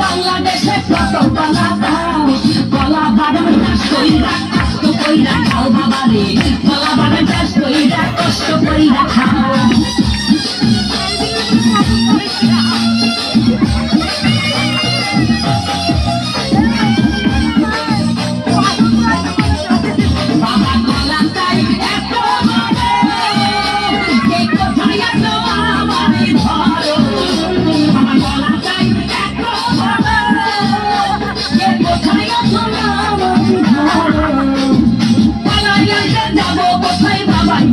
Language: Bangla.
বাংলাদেশে প্রথম পালা পালা বাদাম চাষ করি